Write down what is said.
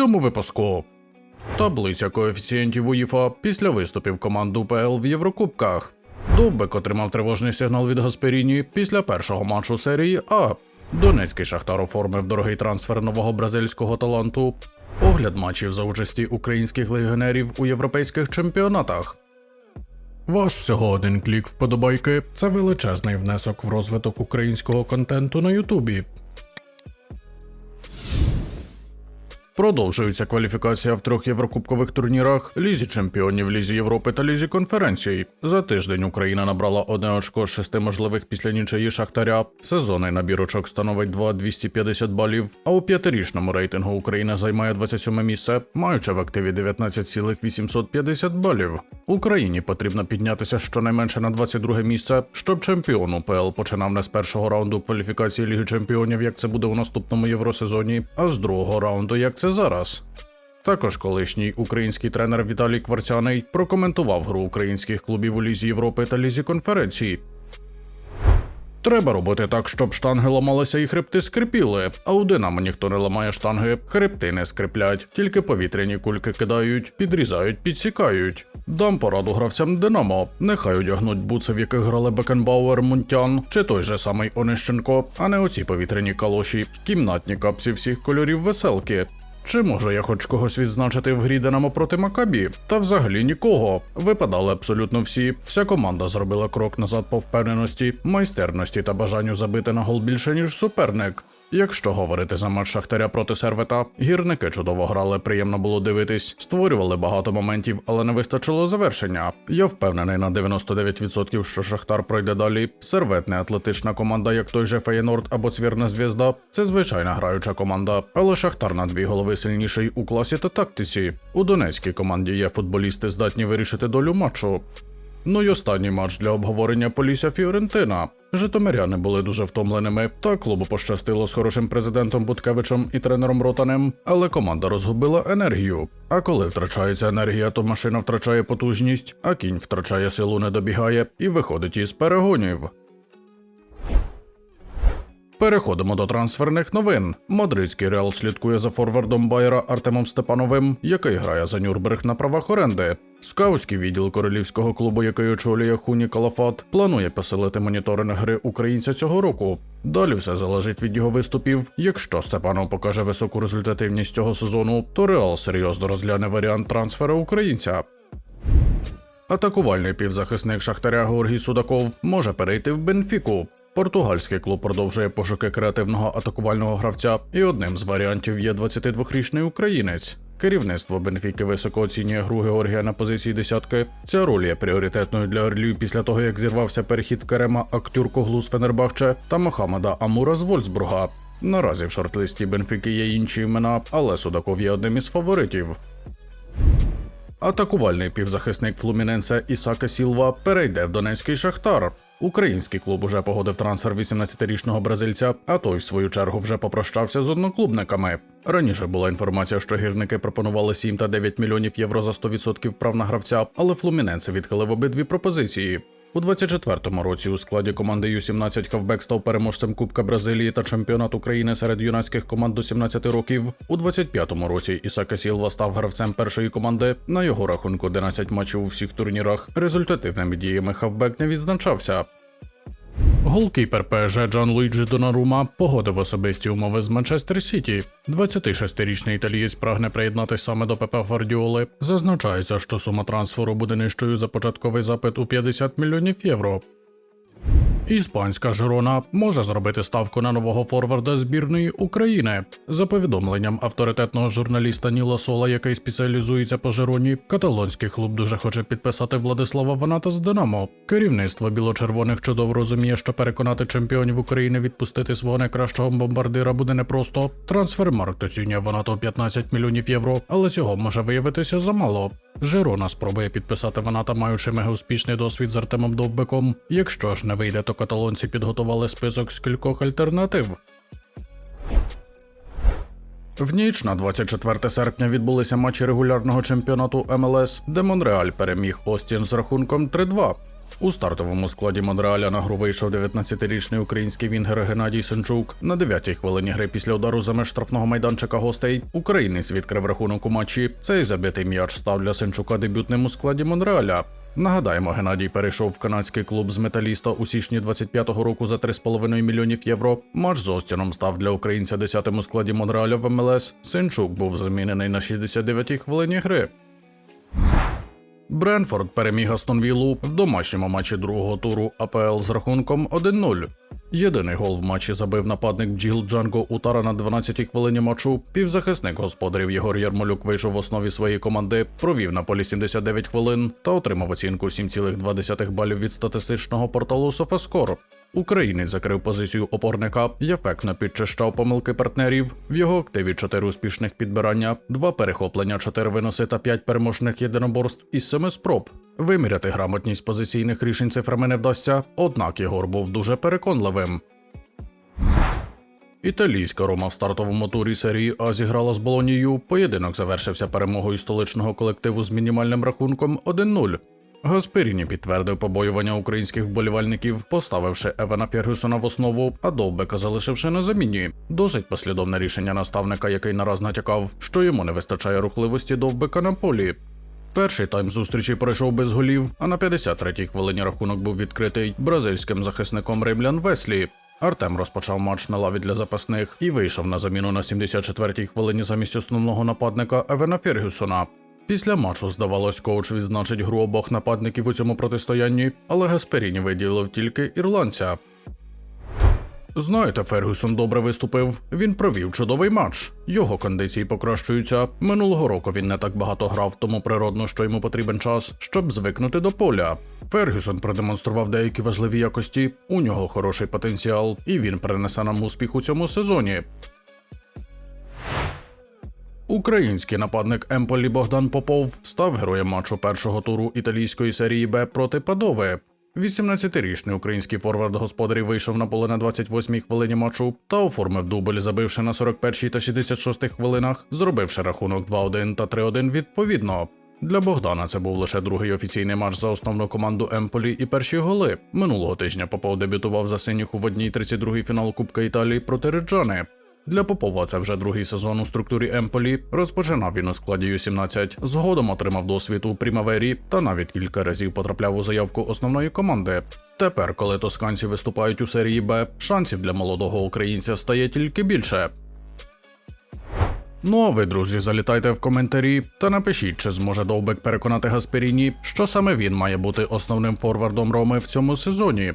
цьому випуску. Таблиця коефіцієнтів УЄФА після виступів команд УПЛ в Єврокубках. Довбек отримав тривожний сигнал від Гасперіні після першого матчу серії А. Донецький Шахтар оформив дорогий трансфер нового бразильського таланту. Огляд матчів за участі українських легіонерів у європейських чемпіонатах. Ваш всього один клік вподобайки це величезний внесок в розвиток українського контенту на Ютубі. Продовжується кваліфікація в трьох єврокубкових турнірах Лізі Чемпіонів, Лізі Європи та Лізі конференцій. За тиждень Україна набрала одне очко з шести можливих після нічиї Шахтаря. Сезонний набір очок становить 2,250 балів. А у п'ятирічному рейтингу Україна займає 27 місце, маючи в активі 19,850 балів. Україні потрібно піднятися щонайменше на 22 місце, щоб чемпіон УПЛ починав не з першого раунду кваліфікації Ліги Чемпіонів, як це буде у наступному євросезоні, а з другого раунду, як це зараз. Також колишній український тренер Віталій Кварцяний прокоментував гру українських клубів у Лізі Європи та Лізі конференції. Треба робити так, щоб штанги ламалися і хребти скрипіли, а у Динамо ніхто не ламає штанги, хребти не скриплять, тільки повітряні кульки кидають, підрізають, підсікають. Дам пораду гравцям Динамо. Нехай одягнуть буци, в яких грали Бекенбауер, Мунтян чи той же самий Онищенко, а не оці повітряні калоші, кімнатні капці всіх кольорів веселки. Чи можу я хоч когось відзначити в грі Динамо проти Макабі? Та взагалі нікого. Випадали абсолютно всі. Вся команда зробила крок назад по впевненості, майстерності та бажанню забити на гол більше, ніж суперник. Якщо говорити за матч Шахтаря проти Сервета, гірники чудово грали, приємно було дивитись, створювали багато моментів, але не вистачило завершення. Я впевнений на 99%, що Шахтар пройде далі. Сервет не атлетична команда, як той же Феєнорд або Цвірна Звізда. Це звичайна граюча команда, але Шахтар на дві голови сильніший у класі та тактиці. У донецькій команді є футболісти, здатні вирішити долю матчу. Ну й останній матч для обговорення Полісся Фіорентина. Житомиряни були дуже втомленими, та клубу пощастило з хорошим президентом Буткевичем і тренером Ротанем, але команда розгубила енергію. А коли втрачається енергія, то машина втрачає потужність, а кінь втрачає силу, не добігає і виходить із перегонів. Переходимо до трансферних новин. Мадридський Реал слідкує за форвардом Байера Артемом Степановим, який грає за Нюрнберг на правах оренди. Скаутський відділ королівського клубу, який очолює Хуні Калафат, планує посилити моніторинг гри українця цього року. Далі все залежить від його виступів. Якщо Степанов покаже високу результативність цього сезону, то Реал серйозно розгляне варіант трансфера українця. Атакувальний півзахисник Шахтаря Георгій Судаков може перейти в Бенфіку. Португальський клуб продовжує пошуки креативного атакувального гравця, і одним з варіантів є 22-річний українець. Керівництво Бенфіки високо оцінює гру Георгія на позиції десятки. Ця роль є пріоритетною для Орлів після того, як зірвався перехід Керема Актюркоглу з Фенербахче та Мохамеда Амура з Вольсбурга. Наразі в шортлисті Бенфіки є інші імена, але Судаков є одним із фаворитів. Атакувальний півзахисник Флуміненсе Ісака Сілва перейде в Донецький Шахтар. Український клуб уже погодив трансфер 18-річного бразильця, а той, в свою чергу, вже попрощався з одноклубниками. Раніше була інформація, що гірники пропонували 7 та 9 мільйонів євро за 100% прав на гравця, але Флуміненсе відхилив обидві пропозиції. У 24-му році у складі команди Ю-17 Хавбек став переможцем Кубка Бразилії та чемпіонат України серед юнацьких команд до 17 років. У 25-му році Ісака Сілва став гравцем першої команди. На його рахунку 11 матчів у всіх турнірах. Результативними діями Хавбек не відзначався. Голкіпер ПСЖ Джан Луїджі Донарума погодив особисті умови з Манчестер Сіті. 26-річний італієць прагне приєднатися саме до ПП Гвардіоли. Зазначається, що сума трансферу буде нижчою за початковий запит у 50 мільйонів євро. Іспанська Жирона може зробити ставку на нового форварда збірної України. За повідомленням авторитетного журналіста Ніла Сола, який спеціалізується по Жироні, каталонський клуб дуже хоче підписати Владислава Ваната з Динамо. Керівництво біло-червоних чудово розуміє, що переконати чемпіонів України відпустити свого найкращого бомбардира буде непросто. Трансфермаркт оцінює Ваната у 15 мільйонів євро, але цього може виявитися замало. Жирона спробує підписати Ваната, маючи мегауспішний досвід з Артемом Довбеком. Якщо ж не вийде, то каталонці підготували список з кількох альтернатив. В ніч на 24 серпня відбулися матчі регулярного чемпіонату МЛС, де Монреаль переміг Остін з рахунком 3-2. У стартовому складі Монреаля на гру вийшов 19-річний український вінгер Геннадій Сенчук. На 9-й хвилині гри після удару за меж штрафного майданчика гостей українець відкрив рахунок у матчі. Цей забитий м'яч став для Сенчука дебютним у складі Монреаля. Нагадаємо, Геннадій перейшов в канадський клуб з металіста у січні 25-го року за 3,5 мільйонів євро. Матч з Остіном став для українця 10-тим у складі Монреаля в МЛС. Сенчук був замінений на 69-й хвилині гри. Бренфорд переміг Астон Віллу в домашньому матчі другого туру АПЛ з рахунком 1-0. Єдиний гол в матчі забив нападник Джіл Джанго Утара на 12-й хвилині матчу. Півзахисник господарів Єгор Ярмолюк вийшов в основі своєї команди, провів на полі 79 хвилин та отримав оцінку 7,2 балів від статистичного порталу Софаскор. Українець закрив позицію опорника, ефектно підчищав помилки партнерів. В його активі 4 успішних підбирання, 2 перехоплення, 4 виноси та 5 переможних єдиноборств із 7 спроб. Виміряти грамотність позиційних рішень цифрами не вдасться, однак Єгор був дуже переконливим. Італійська Рома в стартовому турі серії А зіграла з Болонією. Поєдинок завершився перемогою столичного колективу з мінімальним рахунком 1-0. Гасперіні підтвердив побоювання українських вболівальників, поставивши Евана Фергюсона в основу, а Довбека залишивши на заміні. Досить послідовне рішення наставника, який нараз натякав, що йому не вистачає рухливості Довбека на полі. Перший тайм зустрічі пройшов без голів, а на 53-й хвилині рахунок був відкритий бразильським захисником Римлян Веслі. Артем розпочав матч на лаві для запасних і вийшов на заміну на 74-й хвилині замість основного нападника Евена Фергюсона. Після матчу, здавалось, коуч відзначить гру обох нападників у цьому протистоянні, але Гасперіні виділив тільки ірландця. Знаєте, Фергюсон добре виступив. Він провів чудовий матч. Його кондиції покращуються. Минулого року він не так багато грав, тому природно, що йому потрібен час, щоб звикнути до поля. Фергюсон продемонстрував деякі важливі якості. У нього хороший потенціал, і він принесе нам успіх у цьому сезоні. Український нападник Емполі Богдан Попов став героєм матчу першого туру італійської серії Б проти Падови. 18-річний український форвард господарів вийшов на поле на 28-й хвилині матчу та оформив дубль, забивши на 41-й та 66-й хвилинах, зробивши рахунок 2-1 та 3-1 відповідно. Для Богдана це був лише другий офіційний матч за основну команду Емполі і перші голи. Минулого тижня Попов дебютував за синіх у водній 32-й фінал Кубка Італії проти Реджани. Для Попова це вже другий сезон у структурі Емполі. Розпочинав він у складі Ю-17, згодом отримав досвід у Прімавері та навіть кілька разів потрапляв у заявку основної команди. Тепер, коли тосканці виступають у серії Б, шансів для молодого українця стає тільки більше. Ну а ви, друзі, залітайте в коментарі та напишіть, чи зможе Довбек переконати Гасперіні, що саме він має бути основним форвардом Роми в цьому сезоні.